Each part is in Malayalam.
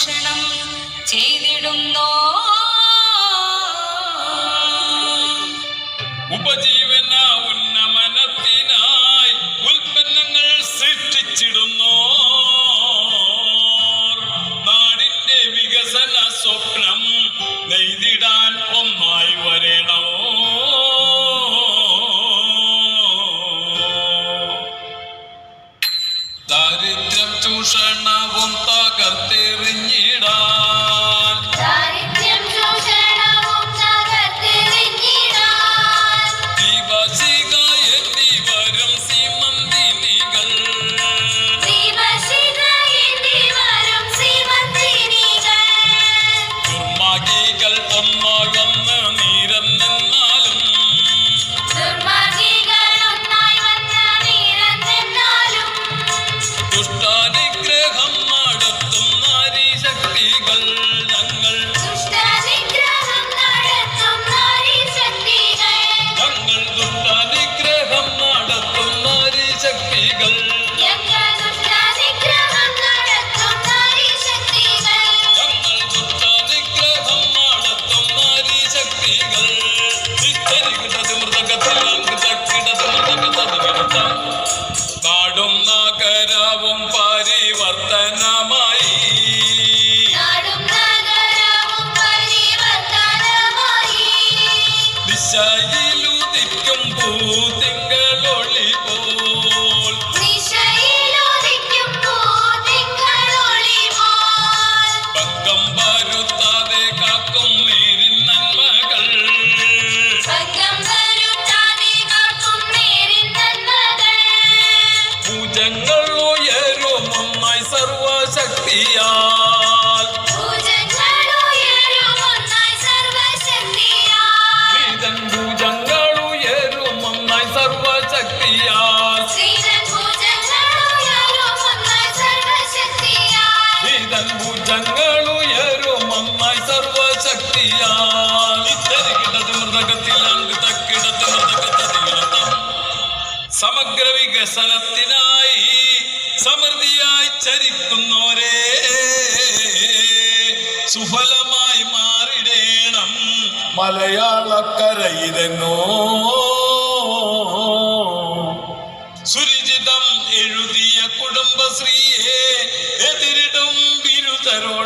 ചൂഷണം ചെയ്തിടുന്നോ? ഉപജീവ ദാരിദ്ര്യം ചൂഷണവും തകർത്തെറിഞ്ഞിടാൻ. നിശയിലുദിക്കും പൂതിങ്കളൊളി പോൽ. പക്കം വരുത്താതെ കാക്കും നീരിൻ നന്മകൾ പൂജങ്ങൾ ഉയരും ഒന്നായി മൃതകത്തതികിടത്തം സമഗ്ര വികസനത്തിനായി സമൃദ്ധിയായി ചരിക്കുന്നോരേ സുഫലമായി മാറിടേണം. മലയാളക്കരയിലെന്നോ സുരിചിതം എഴുതിയ കുടുംബശ്രീയെ എതിരിടും ബിരുദരോടായി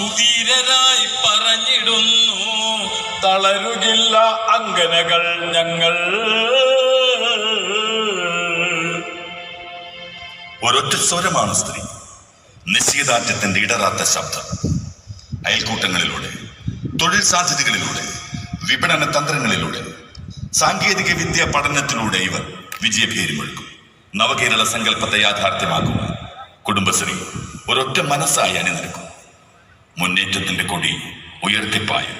സുധീരരായി പറഞ്ഞിടുന്നു. തളരുകില്ല അങ്കനകൾ ഞങ്ങൾ. ഒരൊറ്റ സ്വരമാണ് സ്ത്രീ. നിശ്ചയദാർഢ്യത്തിന്റെ ഇടറാത്ത ശബ്ദം. അയൽക്കൂട്ടങ്ങളിലൂടെ തൊഴിൽ സാധ്യതകളിലൂടെ വിപണന തന്ത്രങ്ങളിലൂടെ സാങ്കേതിക വിദ്യ പഠനത്തിലൂടെ ഇവർ വിജയഭേരിമൊഴുക്കും നവകേരള സങ്കല്പത്തെ യാഥാർത്ഥ്യമാക്കുവാൻ കുടുംബശ്രീ ഒരൊറ്റ മനസ്സായി അണിനിരക്കും. മുന്നേറ്റത്തിന്റെ കൊടി ഉയർത്തിപ്പായും